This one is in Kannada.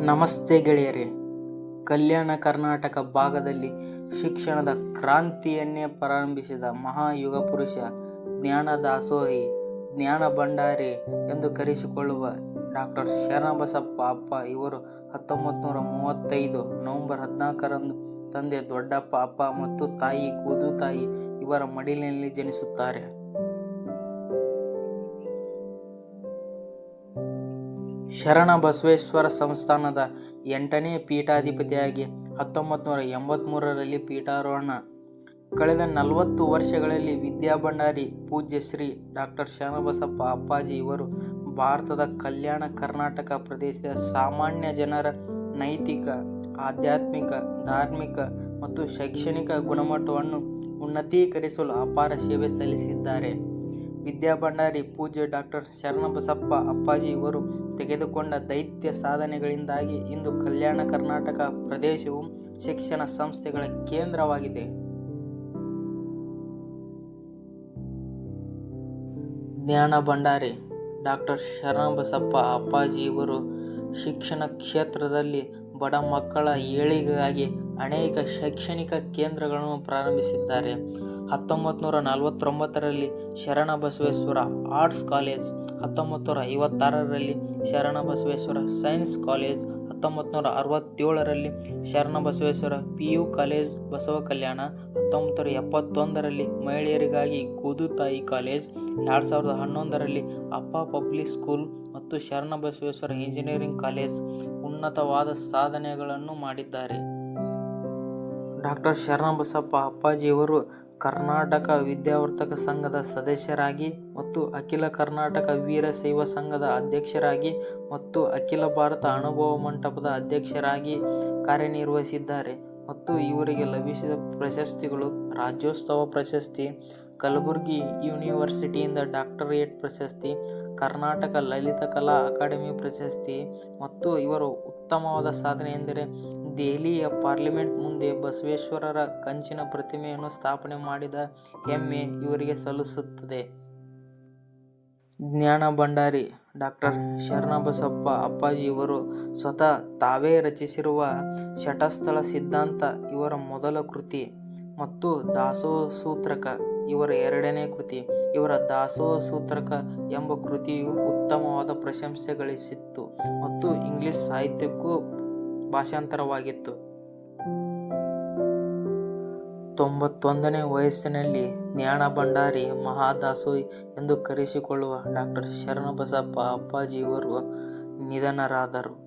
ನಮಸ್ತೆ ಗೆಳೆಯರೇ. ಕಲ್ಯಾಣ ಕರ್ನಾಟಕ ಭಾಗದಲ್ಲಿ ಶಿಕ್ಷಣದ ಕ್ರಾಂತಿಯನ್ನೇ ಪ್ರಾರಂಭಿಸಿದ ಮಹಾಯುಗ ಪುರುಷ ಜ್ಞಾನ ದಾಸೋಹಿ, ಜ್ಞಾನ ಭಂಡಾರಿ ಎಂದು ಕರೆಸಿಕೊಳ್ಳುವ ಡಾಕ್ಟರ್ ಶರಣಬಸಪ್ಪ ಅಪ್ಪ ಇವರು ಹತ್ತೊಂಬತ್ತು ನೂರ ಮೂವತ್ತೈದು ನವೆಂಬರ್ ಹದಿನಾಲ್ಕರಂದು ತಂದೆ ದೊಡ್ಡಪ್ಪ ಅಪ್ಪ ಮತ್ತು ತಾಯಿ ಕೂದು ತಾಯಿ ಇವರ ಮಡಿಲಿನಲ್ಲಿ ಜನಿಸುತ್ತಾರೆ. ಶರಣ ಬಸವೇಶ್ವರ ಸಂಸ್ಥಾನದ ಎಂಟನೇ ಪೀಠಾಧಿಪತಿಯಾಗಿ ಹತ್ತೊಂಬತ್ತು ನೂರ ಎಂಬತ್ತ್ಮೂರರಲ್ಲಿ ಪೀಠಾರೋಹಣ. ಕಳೆದ ನಲವತ್ತು ವರ್ಷಗಳಲ್ಲಿ ವಿದ್ಯಾಭಂಡಾರಿ ಪೂಜ್ಯ ಶ್ರೀ ಡಾಕ್ಟರ್ ಶರಣಬಸಪ್ಪ ಅಪ್ಪಾಜಿ ಇವರು ಭಾರತದ ಕಲ್ಯಾಣ ಕರ್ನಾಟಕ ಪ್ರದೇಶದ ಸಾಮಾನ್ಯ ಜನರ ನೈತಿಕ, ಆಧ್ಯಾತ್ಮಿಕ, ಧಾರ್ಮಿಕ ಮತ್ತು ಶೈಕ್ಷಣಿಕ ಗುಣಮಟ್ಟವನ್ನು ಉನ್ನತೀಕರಿಸಲು ಅಪಾರ ಸೇವೆ ಸಲ್ಲಿಸಿದ್ದಾರೆ. ವಿದ್ಯಾಭಂಡಾರಿ ಪೂಜ್ಯ ಡಾಕ್ಟರ್ ಶರಣಬಸಪ್ಪ ಅಪ್ಪಾಜಿ ಇವರು ತೆಗೆದುಕೊಂಡ ದೈತ್ಯ ಸಾಧನೆಗಳಿಂದಾಗಿ ಇಂದು ಕಲ್ಯಾಣ ಕರ್ನಾಟಕ ಪ್ರದೇಶವು ಶಿಕ್ಷಣ ಸಂಸ್ಥೆಗಳ ಕೇಂದ್ರವಾಗಿದೆ. ಜ್ಞಾನ ಭಂಡಾರಿ ಡಾಕ್ಟರ್ ಶರಣಬಸಪ್ಪ ಅಪ್ಪಾಜಿ ಇವರು ಶಿಕ್ಷಣ ಕ್ಷೇತ್ರದಲ್ಲಿ ಬಡ ಮಕ್ಕಳ ಏಳಿಗೆಗಾಗಿ ಅನೇಕ ಶೈಕ್ಷಣಿಕ ಕೇಂದ್ರಗಳನ್ನು ಪ್ರಾರಂಭಿಸಿದ್ದಾರೆ. ಹತ್ತೊಂಬತ್ತು ನೂರ ನಲವತ್ತೊಂಬತ್ತರಲ್ಲಿ ಶರಣ ಬಸವೇಶ್ವರ ಆರ್ಟ್ಸ್ ಕಾಲೇಜ್ ಹತ್ತೊಂಬತ್ತು ನೂರ ಐವತ್ತಾರರಲ್ಲಿ ಶರಣ ಬಸವೇಶ್ವರ ಸೈನ್ಸ್ ಕಾಲೇಜ್ ಹತ್ತೊಂಬತ್ತು ನೂರ ಅರವತ್ತೇಳರಲ್ಲಿ Sharana Basaveshwara P U college Basava Kalyana ಹತ್ತೊಂಬತ್ತು ನೂರ ಎಪ್ಪತ್ತೊಂದರಲ್ಲಿ ಮಹಿಳೆಯರಿಗಾಗಿ ಕೂದುತಾಯಿ ಕಾಲೇಜ್ ಎರಡು ಸಾವಿರದ ಹನ್ನೊಂದರಲ್ಲಿ ಅಪ್ಪ ಪಬ್ಲಿಕ್ ಸ್ಕೂಲ್ ಮತ್ತು ಶರಣ ಬಸವೇಶ್ವರ ಇಂಜಿನಿಯರಿಂಗ್ ಕಾಲೇಜ್ ಉನ್ನತವಾದ ಸಾಧನೆಗಳನ್ನು ಮಾಡಿದ್ದಾರೆ. ಡಾಕ್ಟರ್ ಶರಣಬಸಪ್ಪ ಅಪ್ಪಾಜಿಯವರು ಕರ್ನಾಟಕ ವಿದ್ಯಾವರ್ತಕ ಸಂಘದ ಸದಸ್ಯರಾಗಿ ಮತ್ತು ಅಖಿಲ ಕರ್ನಾಟಕ ವೀರಶೈವ ಸಂಘದ ಅಧ್ಯಕ್ಷರಾಗಿ ಮತ್ತು ಅಖಿಲ ಭಾರತ ಅನುಭವ ಮಂಟಪದ ಅಧ್ಯಕ್ಷರಾಗಿ ಕಾರ್ಯನಿರ್ವಹಿಸಿದ್ದಾರೆ. ಮತ್ತು ಇವರಿಗೆ ಲಭಿಸಿದ ಪ್ರಶಸ್ತಿಗಳು ರಾಜ್ಯೋತ್ಸವ ಪ್ರಶಸ್ತಿ, ಕಲಬುರಗಿ ಯೂನಿವರ್ಸಿಟಿಯಿಂದ ಡಾಕ್ಟರೇಟ್ ಪ್ರಶಸ್ತಿ, ಕರ್ನಾಟಕ ಲಲಿತ ಕಲಾ ಅಕಾಡೆಮಿ ಪ್ರಶಸ್ತಿ ಮತ್ತು ಇವರ ಉತ್ತಮವಾದ ಸಾಧನೆ ಎಂದರೆ ದೆಹಲಿಯ ಪಾರ್ಲಿಮೆಂಟ್ ಮುಂದೆ ಬಸವೇಶ್ವರರ ಕಂಚಿನ ಪ್ರತಿಮೆಯನ್ನು ಸ್ಥಾಪನೆ ಮಾಡಿದ ಹೆಮ್ಮೆ ಇವರಿಗೆ ಸಲ್ಲಿಸುತ್ತದೆ. ಜ್ಞಾನ ಭಂಡಾರಿ ಡಾಕ್ಟರ್ ಶರಣಬಸಪ್ಪ ಅಪ್ಪಾಜಿ ಇವರು ಸ್ವತಃ ತಾವೇ ರಚಿಸಿರುವ ಶಟಸ್ಥಳ ಸಿದ್ಧಾಂತ ಇವರ ಮೊದಲ ಕೃತಿ ಮತ್ತು ದಾಸೋ ಸೂತ್ರಕ ಇವರ ಎರಡನೇ ಕೃತಿ. ಇವರ ದಾಸೋ ಸೂತ್ರಕ ಎಂಬ ಕೃತಿಯು ಉತ್ತಮವಾದ ಪ್ರಶಂಸೆ ಗಳಿಸಿತ್ತು ಮತ್ತು ಇಂಗ್ಲಿಷ್ ಸಾಹಿತ್ಯಕ್ಕೂ ಭಾಷಾಂತರವಾಗಿತ್ತು. ತೊಂಬತ್ತೊಂದನೇ ವಯಸ್ಸಿನಲ್ಲಿ ಜ್ಞಾನ ಭಂಡಾರಿ ಮಹಾದಾಸೋಹಿ ಎಂದು ಕರೆಸಿಕೊಳ್ಳುವ ಡಾಕ್ಟರ್ ಶರಣಬಸಪ್ಪ ಅಪ್ಪಾಜಿಯವರು ನಿಧನರಾದರು.